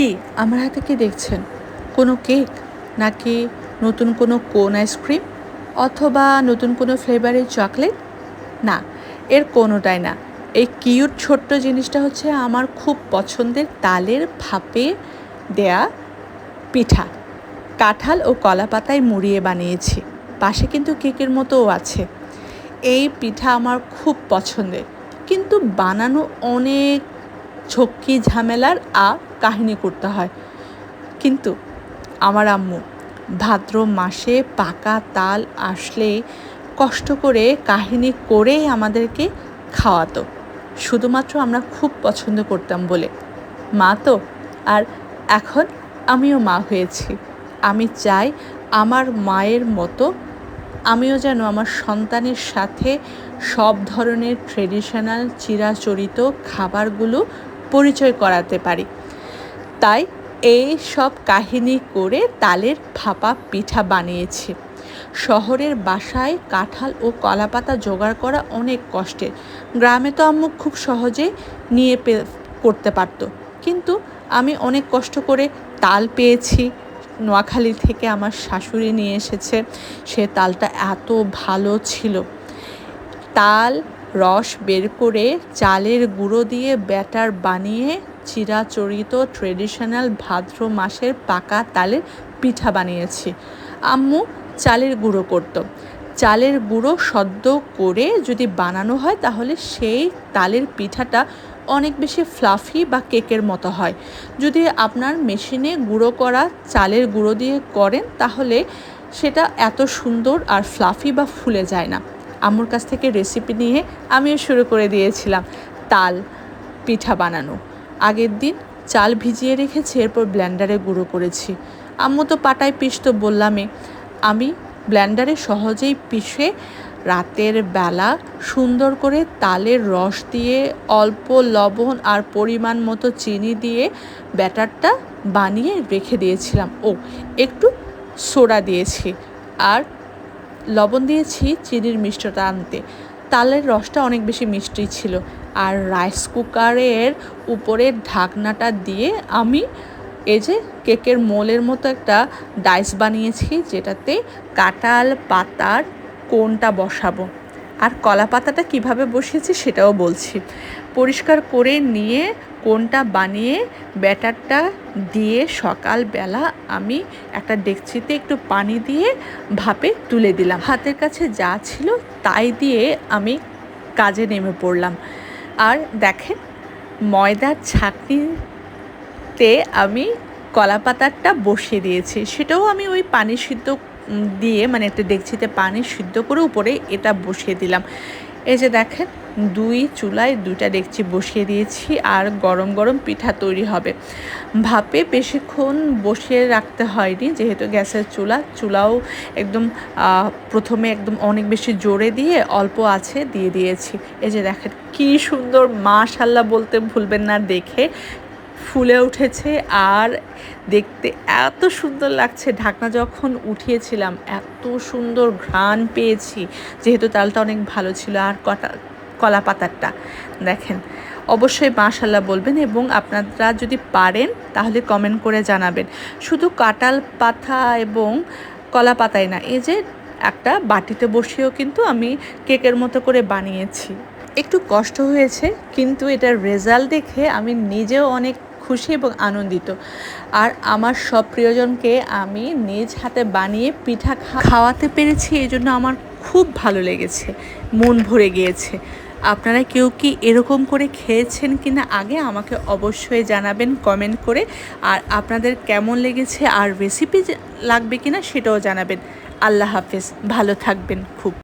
কি আমার হাতে কি দেখছেন? কোনো কেক? নাকি নতুন কোনো কোন আইসক্রিম অথবা নতুন কোনো ফ্লেভারের চকলেট না, এর কোনোটাই না। এই কিউট ছোট্ট জিনিসটা হচ্ছে আমার খুব পছন্দের তালের ভাপে দেয়া পিঠা। কাঁঠাল ও কলা পাতায় মুড়িয়ে বানিয়েছি। পাশে কিন্তু কেকের মতোও আছে। এই পিঠা আমার খুব পছন্দের। কিন্তু বানানো অনেক ঝক্কি ঝামেলার আ কাহিনী করতে হয়। কিন্তু আমার আম্মু ভাদ্র মাসে পাকা তাল আসলে কষ্ট করে কাহিনী করে আমাদেরকে খাওয়াতো। শুধুমাত্র আমরা খুব পছন্দ করতাম বলে। মা তো, আর এখন আমিও মা হয়েছি। আমি চাই আমার মায়ের মতো আমিও যেন আমার সন্তানের সাথে সব ধরনের ট্রেডিশনাল চিরাচরিত খাবারগুলো পরিচয় করাতে পারি। তাই এই সব কাহিনী করে তালের ভাপা পিঠা বানিয়েছি। শহরের বাসায় কাঁঠাল ও কলাপাতা জোগাড় করা অনেক কষ্টের। গ্রামে তো আম্মু খুব সহজে নিয়ে পে, করতে পারতো। কিন্তু আমি অনেক কষ্ট করে তাল পেয়েছি। নোয়াখালী থেকে আমার শাশুড়ি নিয়ে এসেছে। সে তালটা এত ভালো ছিল। তাল রস বের করে চালের গুঁড়ো দিয়ে ব্যাটার বানিয়ে চিরাচরিত ট্রেডিশনাল ভাদ্র মাসের পাকা তালের পিঠা বানিয়েছি। আম্মু চালের গুঁড়ো করতো। চালের গুঁড়ো সদ্য করে যদি বানানো হয়, তাহলে সেই তালের পিঠাটা অনেক বেশি ফ্লাফি বা কেকের মতো হয়। যদি আপনার মেশিনে গুঁড়ো করা চালের গুঁড়ো দিয়ে করেন, তাহলে সেটা এত সুন্দর আর ফ্লাফি বা ফুলে যায় না। আম্মুর কাছ থেকে রেসিপি নিয়ে আমিও শুরু করে দিয়েছিলাম, তাল পিঠা বানানো। আগের দিন চাল ভিজিয়ে রেখেছি, এরপর ব্ল্যান্ডারে গুঁড়ো করেছি। আম্মু তো পাটায় পিসতো বললামে, আমি ব্ল্যান্ডারে সহজেই পিষে রাতের বেলা সুন্দর করে তালের রস দিয়ে, অল্প লবণ আর পরিমাণ মতো চিনি দিয়ে ব্যাটারটা বানিয়ে রেখে দিয়েছিলাম। ও, একটু সোডা দিয়েছি আর লবণ দিয়েছি চিনির মিষ্টতা আনতে। তালের রসটা অনেক বেশি মিষ্টি ছিল। আর রাইস কুকারের উপরের ঢাকনাটা দিয়ে আমি এই যে কেকের মোলের মতো একটা ডাইস বানিয়েছি, যেটাতে কাঁঠাল পাতার কোনটা বসাবো আর কলা পাতাটা কীভাবে বসিয়েছি সেটাও বলছি। পরিষ্কার করে নিয়ে কোনটা বানিয়ে ব্যাটারটা দিয়ে সকালবেলা আমি একটা ডেকচিতে একটু পানি দিয়ে ভাপে তুলে দিলাম। হাতের কাছে যা ছিল তাই দিয়ে আমি কাজে নেমে পড়লাম। আর দেখেন, ময়দার ছাঁকনিতে আমি কলা পাতারটা বসিয়ে দিয়েছি। সেটাও আমি ওই পানি সিদ্ধ দিয়ে মানে একটা ডেকচিতে পানি সিদ্ধ করে উপরে এটা বসিয়ে দিলাম। এই যে দেখেন, দুই চুলায় দুইটা ডেকচি বসিয়ে দিয়েছি আর গরম গরম পিঠা তৈরি হবে। ভাপে বেশিক্ষণ বসিয়ে রাখতে হয়নি, যেহেতু গ্যাসের চুলা। চুলাও একদম প্রথমে একদম অনেক বেশি জোরে দিয়ে অল্প আছে দিয়ে দিয়েছি। এই যে দেখেন, কি সুন্দর মাশাল্লাহ বলতে ভুলবেন না, দেখে ফুলে উঠেছে আর দেখতে এত সুন্দর লাগছে। ঢাকনা যখন উঠিয়েছিলাম, এত সুন্দর ঘ্রাণ পেয়েছি। যেহেতু তালটা অনেক ভালো ছিল আর কটা, কলা পাতারটা, দেখেন। অবশ্যই মাশাল্লাহ বলবেন এবং আপনারা যদি পারেন, তাহলে কমেন্ট করে জানাবেন। শুধু কাটাল পাতা এবং কলা পাতায় না, এই যে একটা বাটিতে বসিয়েও কিন্তু আমি কেকের মতো করে বানিয়েছি। একটু কষ্ট হয়েছে, কিন্তু এটার রেজাল্ট দেখে আমি নিজেও অনেক খুশি এবং আনন্দিত। আর আমার সব প্রিয়জনকে আমি নিজ হাতে বানিয়ে পিঠা খাওয়াতে পেরেছি এই জন্য আমার খুব ভালো লেগেছে। মন ভরে গিয়েছে। আপনারা কেউ কি এরকম করে খেয়েছেন কি না আগে আমাকে অবশ্যই জানাবেন কমেন্ট করে। আর আপনাদের কেমন লেগেছে আর রেসিপি লাগবে কি না সেটাও জানাবেন। আল্লাহ হাফেজ। ভালো থাকবেন খুব।